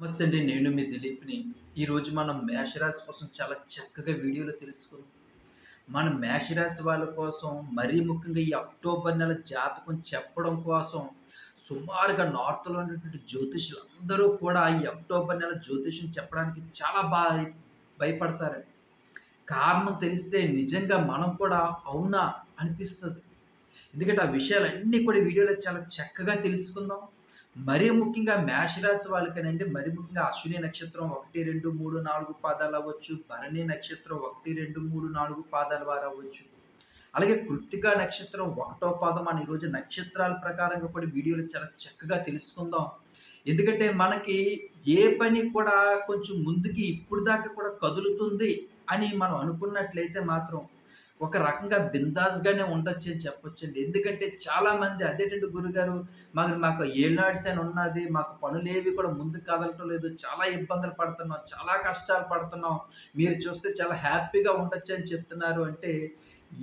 నమస్తే అండి నేను మీ దిలీప్ని. ఈరోజు మనం మేషరాశి కోసం చాలా చక్కగా వీడియోలో తెలుసుకుందాం. మన మేషరాశి వాళ్ళ కోసం మరీ ముఖ్యంగా ఈ అక్టోబర్ నెల జాతకం చెప్పడం కోసం సుమారుగా నార్త్లో ఉన్నటువంటి జ్యోతిషులు అందరూ కూడా ఈ అక్టోబర్ నెల జ్యోతిషం చెప్పడానికి చాలా బాగా భయపడతారండి. కారణం తెలిస్తే నిజంగా మనం కూడా అవునా అనిపిస్తుంది. ఎందుకంటే ఆ విషయాలన్నీ కూడా వీడియోలో చాలా చక్కగా తెలుసుకుందాం. మరీ ముఖ్యంగా మేషరాశి వాళ్ళకనండి మరీ ముఖ్యంగా అశ్విని నక్షత్రం ఒకటి రెండు మూడు నాలుగు పాదాలు అవ్వచ్చు. భరణి నక్షత్రం ఒకటి రెండు మూడు నాలుగు పాదాల వారు అవ్వచ్చు. అలాగే కృత్తికా నక్షత్రం ఒకటో పాదం అని ఈరోజు నక్షత్రాల ప్రకారంగా కూడా వీడియోలు చాలా చక్కగా తెలుసుకుందాం. ఎందుకంటే మనకి ఏ పని కూడా కొంచెం ముందుకి ఇప్పుడు దాకా కూడా కదులుతుంది అని మనం అనుకున్నట్లయితే మాత్రం ఒక రకంగా బిందాస్‌గానే ఉండొచ్చని చెప్పొచ్చండి. ఎందుకంటే చాలామంది అదేటండి గురుగారు మాకు మాకు ఏళ్నాడ్స్ అని ఉన్నది. మాకు పనులేవి కూడా ముందుకు కదలటం లేదు. చాలా ఇబ్బందులు పడుతున్నాం. చాలా కష్టాలు పడుతున్నాం. మీరు చూస్తే చాలా హ్యాపీగా ఉండొచ్చని చెప్తున్నారు అంటే,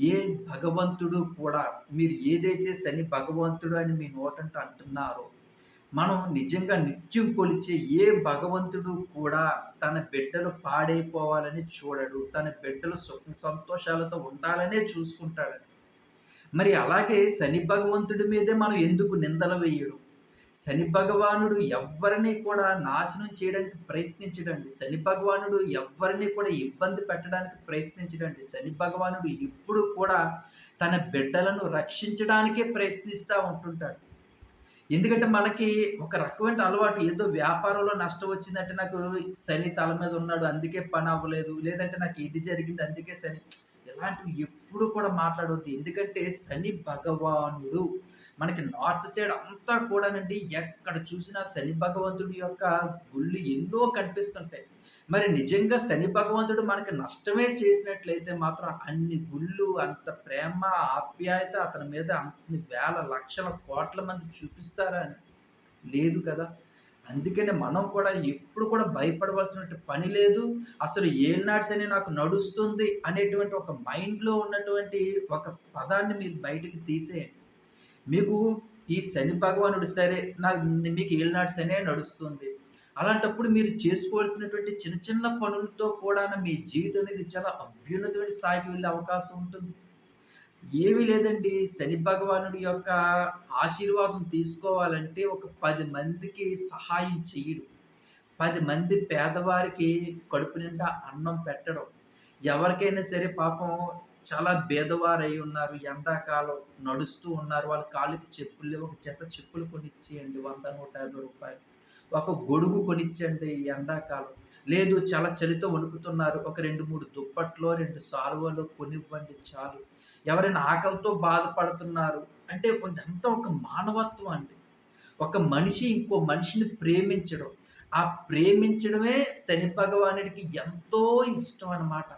ఏ భగవంతుడు కూడా మీరు ఏదైతే శని భగవంతుడు అని మీ నోటంట అంటున్నారో మనం నిజంగా నిత్యం కొలిచే ఏ భగవంతుడు కూడా తన బిడ్డలు పాడైపోవాలని చూడడు. తన బిడ్డలు సుఖ సంతోషాలతో ఉండాలనే చూసుకుంటాడు. మరి అలాగే శని భగవంతుడి మీదే మనం ఎందుకు నిందలు వేయడం? శని భగవానుడు ఎవ్వరిని కూడా నాశనం చేయడానికి ప్రయత్నించడండి. శని భగవానుడు ఎవరిని కూడా ఇబ్బంది పెట్టడానికి ప్రయత్నించడండి. శని భగవానుడు ఇప్పుడు కూడా తన బిడ్డలను రక్షించడానికే ప్రయత్నిస్తూ ఉంటుంటాడు. ఎందుకంటే మనకి ఒక రకమైన అలవాటు ఏదో వ్యాపారంలో నష్టం వచ్చిందంటే నాకు శని తల మీద ఉన్నాడు అందుకే పని అవ్వలేదు. లేదంటే నాకు ఇది జరిగింది అందుకే శని ఇలాంటివి ఎప్పుడు కూడా మాట్లాడవద్దు ఎందుకంటే శని భగవానుడు మనకి నార్త్ సైడ్ అంతా కూడానండి ఎక్కడ చూసినా శని భగవంతుడి యొక్క గుళ్ళు ఎన్నో కనిపిస్తుంటాయి. మరి నిజంగా శని భగవంతుడు మనకి నష్టమే చేసినట్లయితే మాత్రం అన్ని గుళ్ళు, అంత ప్రేమ, ఆప్యాయత అతని మీద అన్ని వేల, లక్షల, కోట్ల మంది చూపిస్తారా అని? లేదు కదా! అందుకనే మనం కూడా ఎప్పుడు కూడా భయపడవలసిన పని లేదు. అసలు ఏలినాటి శని నాకు నడుస్తుంది అనేటువంటి ఒక మైండ్‌లో ఉన్నటువంటి ఒక పదాన్ని మీరు బయటికి తీసేయండి. మీకు ఈ శని భగవానుడు సరే నాకు మీకు ఏలినాటి శనే నడుస్తుంది. అలాంటప్పుడు మీరు చేసుకోవాల్సినటువంటి చిన్న చిన్న పనులతో కూడా మీ జీవితం అనేది చాలా అభ్యున్నతమైన స్థాయికి వెళ్ళే అవకాశం ఉంటుంది. ఏమీ లేదండి శని భగవానుడి యొక్క ఆశీర్వాదం తీసుకోవాలంటే ఒక పది మందికి సహాయం చేయడం పది మంది పేదవారికి కడుపు నిండా అన్నం పెట్టడం. ఎవరికైనా సరే పాపం చాలా బీదవారై ఉన్నారు. ఎండాకాలం నడుస్తూ ఉన్నారు. వాళ్ళ కాళ్ళకి చెప్పులు లేవు. ఒక చెత్త చెప్పులు కొనిచ్చేయండి. 100, 150 ఒక గొడుగు కొనిచ్చండి ఈ ఎండాకాలం. లేదు చాలా చలితో వణుకుతున్నారు. ఒక 2, 3 దుప్పట్లో, రెండు సాల్వలో కొనివ్వండి చాలు. ఎవరైనా ఆకలితో బాధపడుతున్నారు అంటే ఇదంతా ఒక మానవత్వం అండి. ఒక మనిషి ఇంకో మనిషిని ప్రేమించడం. ఆ ప్రేమించడమే శని భగవానుడికి ఎంతో ఇష్టం అన్నమాట.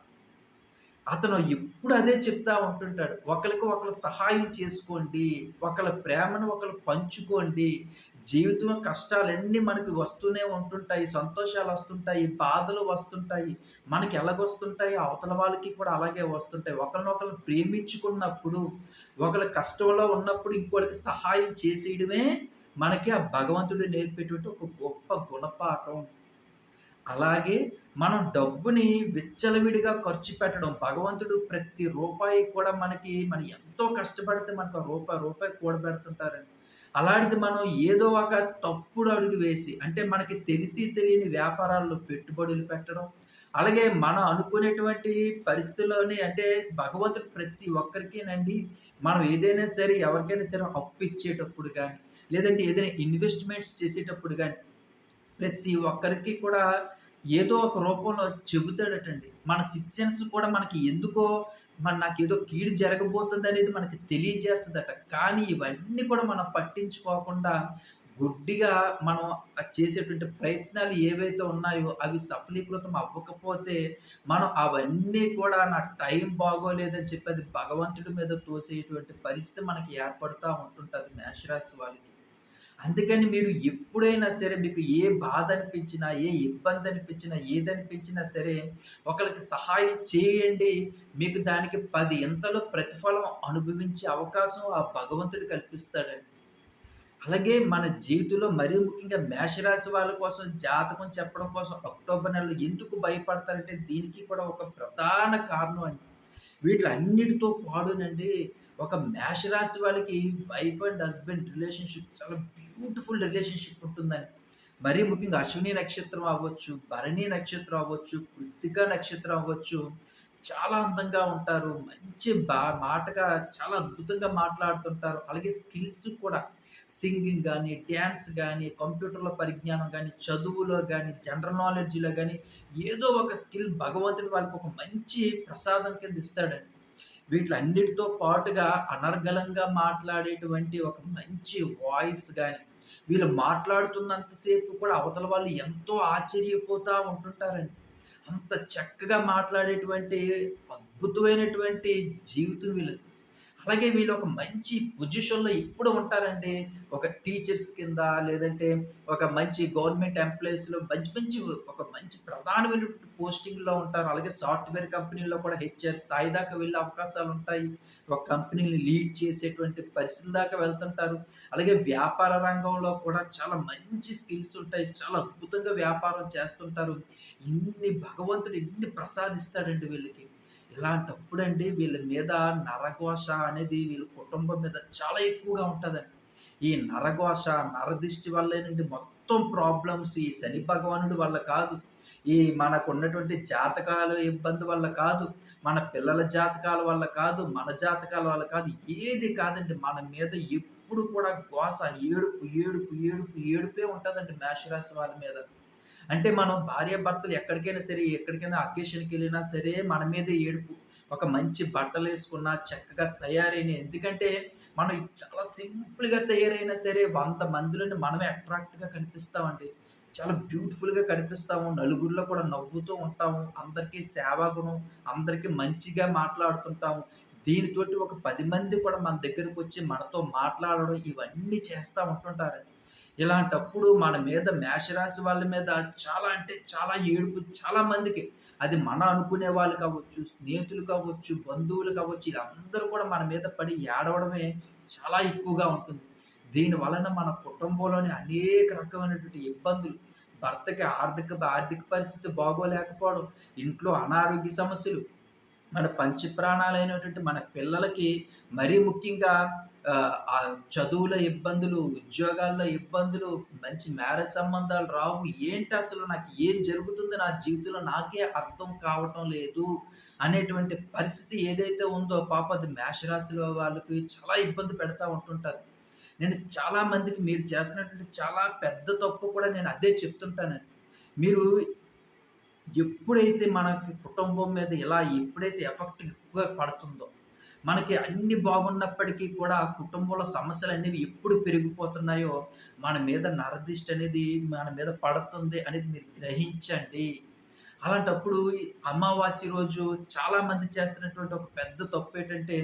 అతను ఎప్పుడు అదే చెప్తా ఉంటుంటాడు. ఒకరికి ఒకళ్ళు సహాయం చేసుకోండి. ఒకళ్ళ ప్రేమను ఒకళ్ళు పంచుకోండి. జీవితం కష్టాలన్నీ మనకి వస్తూనే ఉంటుంటాయి. సంతోషాలు వస్తుంటాయి బాధలు వస్తుంటాయి. మనకి ఎలాగొస్తుంటాయి అవతల వాళ్ళకి కూడా అలాగే వస్తుంటాయి. ఒకరినొకరు ప్రేమించుకున్నప్పుడు, ఒకరి కష్టంలో ఉన్నప్పుడు ఇంకోటికి సహాయం చేసేయడమే మనకి ఆ భగవంతుడు నేర్పేటువంటి ఒక గొప్ప గుణపాఠం. అలాగే మనం డబ్బుని విచ్చలవిడిగా ఖర్చు పెట్టడం. భగవంతుడు ప్రతి రూపాయి కూడా మనకి మనం ఎంతో కష్టపడితే మనకు రూపాయి, రూపాయి కూడబెడుతుంటారండి. అలాంటిది మనం ఏదో ఒక తప్పుడు అడుగు వేసి అంటే మనకి తెలిసి తెలియని వ్యాపారాల్లో పెట్టుబడులు పెట్టడం. అలాగే మనం అనుకునేటువంటి పరిస్థితుల్లోనే అంటే భగవంతుడు ప్రతి ఒక్కరికినండి మనం ఏదైనా సరే ఎవరికైనా సరే అప్పు ఇచ్చేటప్పుడు కానీ లేదంటే ఏదైనా ఇన్వెస్ట్‌మెంట్స్ చేసేటప్పుడు కానీ ప్రతి ఒక్కరికి కూడా ఏదో ఒక రూపంలో చెబుతాడటండి. మన సిక్సెన్స్ కూడా మనకి ఎందుకో మన నాకు ఏదో కీడు జరగబోతుందనేది మనకి తెలియజేస్తుందట కానీ ఇవన్నీ కూడా మనం పట్టించుకోకుండా గుడ్డిగా మనం చేసేటువంటి ప్రయత్నాలు ఏవైతే ఉన్నాయో అవి సఫలీకృతం అవ్వకపోతే మనం అవన్నీ కూడా నా టైం బాగోలేదని చెప్పి అది భగవంతుడి మీద తోసేటువంటి పరిస్థితి మనకి ఏర్పడుతూ ఉంటుంటుంది మేషరాశి వాళ్ళకి. అందుకని మీరు ఎప్పుడైనా సరే మీకు ఏ బాధ అనిపించినా, ఏ ఇబ్బంది అనిపించినా, ఏదనిపించినా సరే ఒకరికి సహాయం చేయండి. మీకు దానికి పది ఎంతలో ప్రతిఫలం అనుభవించే అవకాశం ఆ భగవంతుడు కల్పిస్తాడండి. అలాగే మన జీవితంలో మరీ ముఖ్యంగా మేషరాశి వాళ్ళ కోసం జాతకం చెప్పడం కోసం అక్టోబర్ నెలలో ఎందుకు భయపడతారంటే దీనికి కూడా ఒక ప్రధాన కారణం అండి వీటిలన్నిటితో పాడునండి ఒక మేషరాశి వాళ్ళకి వైఫ్ అండ్ హస్బెండ్ రిలేషన్షిప్ చాలా బ్యూటిఫుల్ రిలేషన్షిప్ ఉంటుందండి మరీ ముఖ్యంగా అశ్విని నక్షత్రం అవ్వచ్చు భరణి నక్షత్రం అవ్వచ్చు కృత్తిక నక్షత్రం అవ్వచ్చు చాలా అందంగా ఉంటారు మంచి బా మాటగా చాలా అద్భుతంగా మాట్లాడుతుంటారు. అలాగే స్కిల్స్ కూడా సింగింగ్ కానీ డ్యాన్స్ కానీ కంప్యూటర్ల పరిజ్ఞానం కానీ చదువులో కానీ జనరల్ నాలెడ్జ్లో కానీ ఏదో ఒక స్కిల్ భగవంతుడు వాళ్ళకి ఒక మంచి ప్రసాదం కింద ఇస్తాడండి. వీటిలన్నిటితో పాటుగా అనర్గళంగా మాట్లాడేటువంటి ఒక మంచి వాయిస్ కానీ వీళ్ళు మాట్లాడుతున్నంతసేపు కూడా అవతల వాళ్ళు ఎంతో ఆశ్చర్యపోతూ ఉంటుంటారండి. అంత చక్కగా మాట్లాడేటువంటి అద్భుతమైనటువంటి జీవితం వీళ్ళది. అలాగే వీళ్ళు ఒక మంచి పొజిషన్‌లో ఎప్పుడు ఉంటారండి. ఒక టీచర్స్ కింద లేదంటే ఒక మంచి గవర్నమెంట్ ఎంప్లాయీస్‌లో మంచి మంచి ఒక మంచి ప్రధానమైన పోస్టింగ్‌లో ఉంటారు. అలాగే సాఫ్ట్‌వేర్ కంపెనీల్లో కూడా హెచ్‌ఆర్ స్థాయి దాకా వెళ్ళే అవకాశాలు ఉంటాయి ఒక కంపెనీని లీడ్ చేసేటువంటి పరిస్థితుల దాకా వెళ్తుంటారు. అలాగే వ్యాపార రంగంలో కూడా చాలా మంచి స్కిల్స్ ఉంటాయి. చాలా అద్భుతంగా వ్యాపారం చేస్తుంటారు. ఇన్ని భగవంతుడు ఇన్ని ప్రసాదిస్తాడండి వీళ్ళకి. ఇలాంటప్పుడండి వీళ్ళ మీద నరఘోష అనేది వీళ్ళ కుటుంబం మీద చాలా ఎక్కువగా ఉంటుందండి ఈ నరఘోష, నరదిష్టి వల్లేనండి మొత్తం ప్రాబ్లమ్స్ ఈ శని భగవానుడి వల్ల కాదు. ఈ మనకు ఉన్నటువంటి జాతకాల ఇబ్బంది వల్ల కాదు. మన పిల్లల జాతకాల వల్ల కాదు. మన జాతకాల వల్ల కాదు. ఏది కాదండి. మన మీద ఎప్పుడు కూడా గోస, ఏడుపు, ఏడుపు, ఏడుపు, ఏడుపే ఉంటుందండి మేషరాశి వాళ్ళ మీద. అంటే మనం భార్యాభర్తలు ఎక్కడికైనా సరే, ఎక్కడికైనా అకేషన్‌కెళ్ళినా సరే మన మీదే ఏడుపు. ఒక మంచి బట్టలు వేసుకున్నా చక్కగా తయారైన ఎందుకంటే మనం చాలా సింపుల్‌గా తయారైనా సరే వంద మందిలోని మనమే అట్రాక్ట్‌గా కనిపిస్తామండి. చాలా బ్యూటిఫుల్‌గా కనిపిస్తాము. నలుగురిలో కూడా నవ్వుతూ ఉంటాము. అందరికీ సేవాగుణం, అందరికీ మంచిగా మాట్లాడుతుంటాము. దీనితోటి ఒక పది మంది కూడా మన దగ్గరకొచ్చి మనతో మాట్లాడడం ఇవన్నీ చేస్తూ ఉంటుంటారండి. ఇలాంటప్పుడు మన మీద మేషరాశి వాళ్ళ మీద చాలా అంటే చాలా ఏడుపు చాలా మందికి. అది మన అనుకునే వాళ్ళు కావచ్చు, స్నేహితులు కావచ్చు, బంధువులు కావచ్చు, ఈళ్ళందరూ కూడా మన మీద పడి ఏడవడమే చాలా ఎక్కువగా ఉంటుంది. దీని వలన మన కుటుంబంలోని అనేక రకమైనటువంటి ఇబ్బందులు, భర్తకి ఆర్థిక ఆర్థిక పరిస్థితి బాగోలేకపోవడం, ఇంట్లో అనారోగ్య సమస్యలు, మన పంచప్రాణాలైనటువంటి మన పిల్లలకి మరీ ముఖ్యంగా చదువుల ఇబ్బందులు, ఉద్యోగాల్లో ఇబ్బందులు, మంచి మ్యారేజ్ సంబంధాలు రావు. ఏంటి అసలు నాకు ఏం జరుగుతుంది నా జీవితంలో నాకే అర్థం కావటం లేదు అనేటువంటి పరిస్థితి ఏదైతే ఉందో పాప అది మేషరాశిలో వాళ్ళకి చాలా ఇబ్బంది పెడతా ఉంటుంటుంది నేను చాలా మందికి మీరు చేస్తున్నటువంటి చాలా పెద్ద తప్పు కూడా నేను అదే చెప్తుంటానండి. మీరు ఎప్పుడైతే మనకి కుటుంబం మీద ఇలా ఎప్పుడైతే ఎఫెక్ట్ ఎక్కువగా పడుతుందో, మనకి అన్ని బాగున్నప్పటికీ కూడా కుటుంబంలో సమస్యలు అనేవి ఎప్పుడు పెరిగిపోతున్నాయో, మన మీద నరదిష్టి అనేది మన మీద పడుతుంది అనేది మీరు గ్రహించండి. అలాంటప్పుడు అమావాస్య రోజు చాలామంది చేస్తున్నటువంటి ఒక పెద్ద తప్పు ఏంటంటే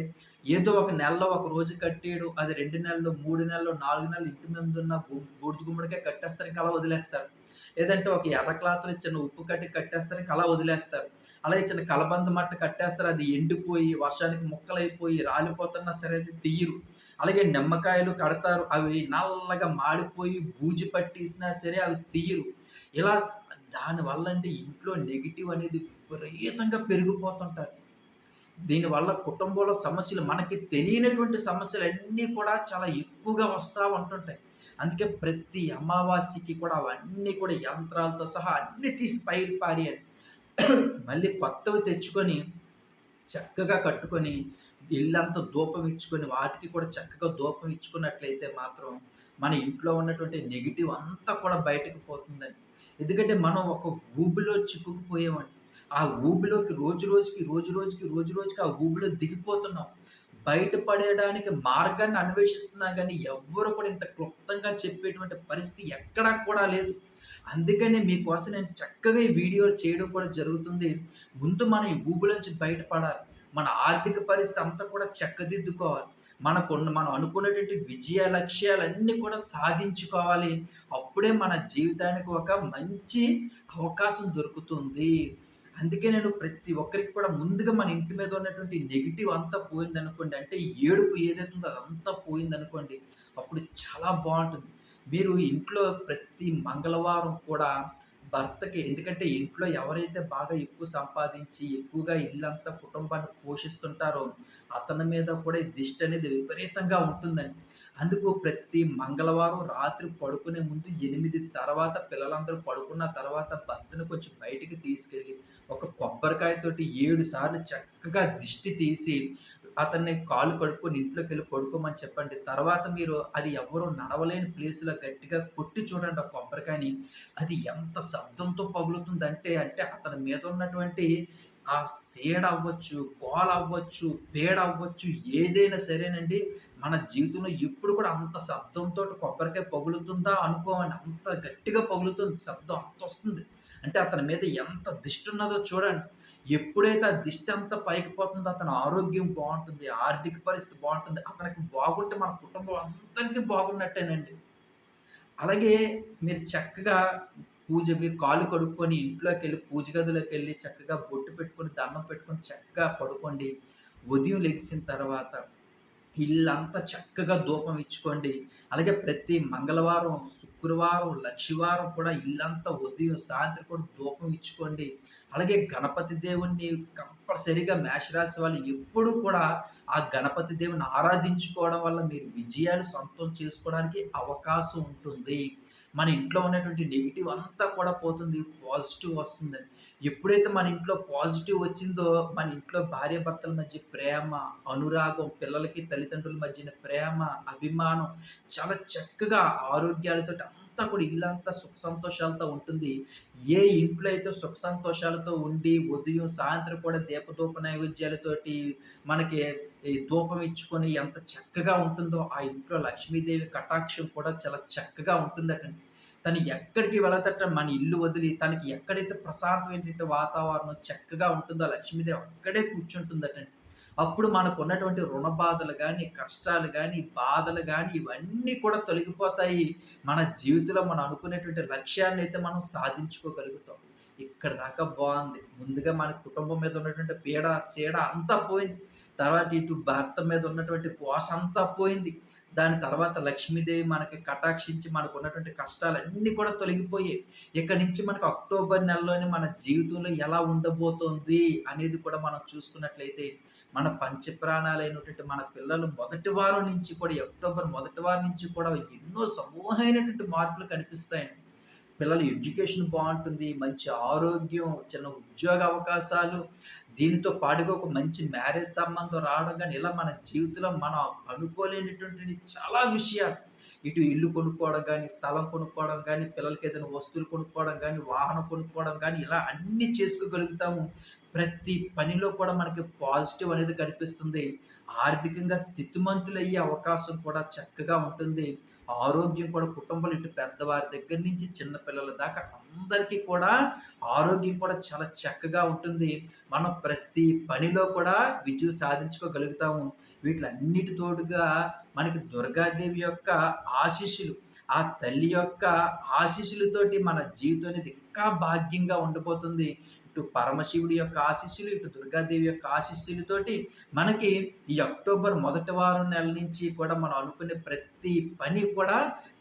ఏదో ఒక నెలలో ఒక రోజు కట్టేయడం, అది రెండు నెలలు, మూడు నెలలు, నాలుగు నెలలు ఇంటి ముందున్న ఉన్న బూడిద గుమ్మడికే కట్టేస్తారు. అలా వదిలేస్తారు. లేదంటే ఒక ఎర్ర క్లాత్‌లో చిన్న ఉప్పు కట్టి కట్టేస్తారు. అలా వదిలేస్తారు. అలాగే చిన్న కలబంద మట్ట కట్టేస్తారు. అది ఎండిపోయి, వర్షానికి ముక్కలైపోయి, రాలిపోతున్నా సరే అది తీయరు. అలాగే నిమ్మకాయలు కడతారు. అవి నల్లగా మాడిపోయి, బూజు పట్టేసినా సరే అవి తీయరు. ఇలా దానివల్ల అంటే ఇంట్లో నెగిటివ్ అనేది విపరీతంగా పెరిగిపోతుంటారు. దీనివల్ల కుటుంబంలో సమస్యలు మనకి తెలియనటువంటి సమస్యలు అన్నీ కూడా చాలా ఎక్కువగా వస్తూ ఉంటుంటాయి. అందుకే ప్రతి అమావాస్యకి కూడా అవన్నీ కూడా యంత్రాలతో సహా అన్నీ తీసి పారి మళ్ళీ కొత్తవి తెచ్చుకొని, చక్కగా కట్టుకొని, ఇల్లంతా ధూపం ఇచ్చుకొని, వాటికి కూడా చక్కగా ధూపం ఇచ్చుకున్నట్లయితే మాత్రం, మన ఇంట్లో ఉన్నటువంటి నెగిటివ్ అంతా కూడా బయటకు పోతుందండి. ఎందుకంటే మనం ఒక ఊబిలో చిక్కుకుపోయామండి. ఆ ఊబిలోకి రోజు రోజుకి, రోజు రోజుకి, రోజు రోజుకి ఆ ఊబిలో దిగిపోతున్నాం. బయటపడడానికి మార్గాన్ని అన్వేషిస్తున్నా కానీ ఎవ్వరు కూడా ఇంత క్లుప్తంగా చెప్పేటువంటి పరిస్థితి ఎక్కడా కూడా లేదు. అందుకనే మీకోసం నేను చక్కగా ఈ వీడియోలు చేయడం కూడా జరుగుతుంది. ముందు మనం ఈ ఊబిలోంచి బయటపడాలి. మన ఆర్థిక పరిస్థితి అంతా కూడా చక్కదిద్దుకోవాలి. మనకున్న మనం అనుకున్నటువంటి విజయ లక్ష్యాలన్నీ కూడా సాధించుకోవాలి. అప్పుడే మన జీవితానికి ఒక మంచి అవకాశం దొరుకుతుంది. అందుకే నేను ప్రతి ఒక్కరికి కూడా ముందుగా మన ఇంటి మీద ఉన్నటువంటి నెగెటివ్ అంతా పోయిందనుకోండి అంటే ఏడుపు ఏదైతే ఉందో అదంతా పోయిందనుకోండి అప్పుడు చాలా బాగుంటుంది మీరు ఇంట్లో ప్రతి మంగళవారం కూడా భర్తకి ఎందుకంటే ఇంట్లో ఎవరైతే బాగా ఎక్కువ సంపాదించి ఎక్కువగా ఇల్లంతా కుటుంబాన్ని పోషిస్తుంటారో అతని మీద కూడా దిష్టి అనేది విపరీతంగా ఉంటుందండి. అందుకు ప్రతి మంగళవారం రాత్రి పడుకునే ముందు ఎనిమిది తర్వాత పిల్లలందరూ పడుకున్న తర్వాత భర్తను కొంచెం బయటికి తీసుకెళ్ళి ఒక కొబ్బరికాయతోటి ఏడు సార్లు చక్కగా దిష్టి తీసి అతన్ని కాళ్ళు కడుక్కొని ఇంట్లోకి వెళ్ళి పడుకోమని చెప్పండి. తర్వాత మీరు అది ఎవరు నడవలేని ప్లేస్లో గట్టిగా కొట్టి చూడండి ఆ కొబ్బరికాయని. అది ఎంత శబ్దంతో పగులుతుందంటే అంటే అతని మీద ఉన్నటువంటి ఆ సేడ అవ్వచ్చు గోల అవ్వచ్చు పేడ అవ్వచ్చు ఏదైనా సరేనండి. మన జీవితంలో ఎప్పుడు కూడా అంత శబ్దంతో కొబ్బరికాయ పగులుతుందా అనుకోమండి అంత గట్టిగా పగులుతుంది శబ్దం అంత వస్తుంది అంటే అతని మీద ఎంత దిష్టి ఉన్నదో చూడండి. ఎప్పుడైతే ఆ దిష్టి అంతా పైకి పోతుందో అతని ఆరోగ్యం బాగుంటుంది ఆర్థిక పరిస్థితి బాగుంటుంది అతనికి బాగుంటే మన కుటుంబం అందరికీ బాగున్నట్టేనండి. అలాగే మీరు చక్కగా పూజ మీరు కాళ్ళు కడుక్కొని ఇంట్లోకి వెళ్ళి పూజ గదిలోకి వెళ్ళి చక్కగా బొట్టు పెట్టుకొని దండం పెట్టుకొని చక్కగా పడుకోండి. ఉదయం లెగిసిన తర్వాత ఇల్లంతా చక్కగా ధూపం ఇచ్చుకోండి. అలాగే ప్రతి మంగళవారం శుక్రవారం లక్షివారం కూడా ఇల్లంతా ఉదయం సాయంత్రం కూడా ధూపం ఇచ్చుకోండి. అలాగే గణపతి దేవుణ్ణి కంపల్సరిగా మేషరాశి వాళ్ళు ఎప్పుడూ కూడా ఆ గణపతి దేవుని ఆరాధించుకోవడం వల్ల మీరు విజయాలు సొంతం చేసుకోవడానికి అవకాశం ఉంటుంది. మన ఇంట్లో ఉన్నటువంటి నెగిటివ్ అంతా కూడా పోతుంది పాజిటివ్ వస్తుంది. ఎప్పుడైతే మన ఇంట్లో పాజిటివ్ వచ్చిందో మన ఇంట్లో భార్యాభర్తల మధ్య ప్రేమ అనురాగం పిల్లలకి తల్లిదండ్రుల మధ్యన ప్రేమ అభిమానం చాలా చక్కగా ఆరోగ్యాలతో అంతా కూడా ఇల్లంతా సుఖ సంతోషాలతో ఉంటుంది. ఏ ఇంట్లో అయితే సుఖ సంతోషాలతో ఉండి ఉదయం సాయంత్రం కూడా దీపధూప నైవేద్యాలతోటి మనకి ధూపం ఇచ్చుకొని ఎంత చక్కగా ఉంటుందో ఆ ఇంట్లో లక్ష్మీదేవి కటాక్షం కూడా చాలా చక్కగా ఉంటుందటండి. తను ఎక్కడికి వెళ్ళతట మన ఇల్లు వదిలి తనకి ఎక్కడైతే ప్రశాంతమైనటువంటి వాతావరణం చక్కగా ఉంటుందో లక్ష్మీదేవి అక్కడే కూర్చుంటుందటండి. అప్పుడు మనకు ఉన్నటువంటి రుణ బాధలు కానీ కష్టాలు కానీ బాధలు కానీ ఇవన్నీ కూడా తొలగిపోతాయి. మన జీవితంలో మనం అనుకునేటువంటి లక్ష్యాన్ని అయితే మనం సాధించుకోగలుగుతాం. ఇక్కడ దాకా బాగుంది. ముందుగా మన కుటుంబం మీద ఉన్నటువంటి పీడ చీడ అంతా పోయింది. తర్వాత ఇటు భర్త మీద ఉన్నటువంటి కోశ అంతా పోయింది. దాని తర్వాత లక్ష్మీదేవి మనకి కటాక్షించి మనకు ఉన్నటువంటి కష్టాలన్నీ కూడా తొలగిపోయాయి. ఇక్కడి నుంచి మనకు అక్టోబర్ నెలలోనే మన జీవితంలో ఎలా ఉండబోతోంది అనేది కూడా మనం చూసుకున్నట్లయితే మన పంచప్రాణాలైనటువంటి మన పిల్లలు మొదటి వారం నుంచి కూడా అక్టోబర్ మొదటి వారం నుంచి కూడా ఎన్నో సమూహమైనటువంటి మార్పులు కనిపిస్తాయండి. పిల్లల ఎడ్యుకేషన్ బాగుంటుంది మంచి ఆరోగ్యం చిన్న ఉద్యోగ అవకాశాలు దీనితో పాటుగా ఒక మంచి మ్యారేజ్ సంబంధం రావడం కానీ ఇలా మన జీవితంలో మనం అనుకోలేనటువంటి చాలా విషయాలు. ఇటు ఇల్లు కొనుక్కోవడం కానీ స్థలం కొనుక్కోవడం కానీ పిల్లలకి ఏదైనా వస్తువులు కొనుక్కోవడం కానీ వాహనం కొనుక్కోవడం కానీ ఇలా అన్నీ చేసుకోగలుగుతాము. ప్రతి పనిలో కూడా మనకి పాజిటివ్ అనేది కనిపిస్తుంది. ఆర్థికంగా స్థితిమంతులయ్యే అవకాశం కూడా చక్కగా ఉంటుంది. ఆరోగ్యం కూడా కుటుంబంలో ఇటు పెద్దవారి దగ్గర నుంచి చిన్నపిల్లల దాకా అందరికీ కూడా ఆరోగ్యం కూడా చాలా చక్కగా ఉంటుంది. మనం ప్రతి పనిలో కూడా విజయం సాధించుకోగలుగుతాము. వీటిలన్నిటి తోడుగా మనకి దుర్గాదేవి యొక్క ఆశీస్సులు ఆ తల్లి యొక్క ఆశీస్సులతోటి మన జీవితం అనేది ఇంకా భాగ్యంగా ఉండిపోతుంది. ఇటు పరమశివుడి యొక్క ఆశీస్సులు ఇటు దుర్గాదేవి యొక్క ఆశీస్సులతోటి మనకి ఈ అక్టోబర్ మొదటి వారం నెల నుంచి కూడా మనం అనుకునే ప్రతి పని కూడా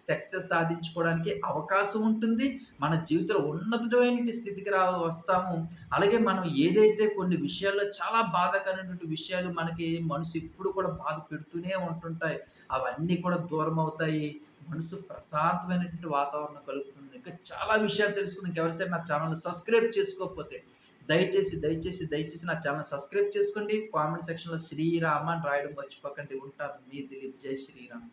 సక్సెస్ సాధించుకోవడానికి అవకాశం ఉంటుంది. మన జీవితంలో ఉన్నతమైన స్థితికి రా వస్తాము. అలాగే మనం ఏదైతే కొన్ని విషయాల్లో చాలా బాధకరమైనటువంటి విషయాలు మనకి మనసు ఎప్పుడు కూడా బాధ పెడుతూనే ఉంటుంటాయి. అవన్నీ కూడా దూరం అవుతాయి. మనసు ప్రశాంతమైనటువంటి వాతావరణం కలుగుతుంది. ఇంకా చాలా విషయాలు తెలుసుకుంది. ఇంకెవరిసైనా నా ఛానల్ సబ్స్క్రైబ్ చేసుకోకపోతే దయచేసి దయచేసి దయచేసి నా ఛానల్ సబ్స్క్రైబ్ చేసుకోండి. కామెంట్ సెక్షన్లో శ్రీరామ అని రాయడం మర్చిపోకండి. ఉంటాను. మీ దిలీప్. జై శ్రీరామ్.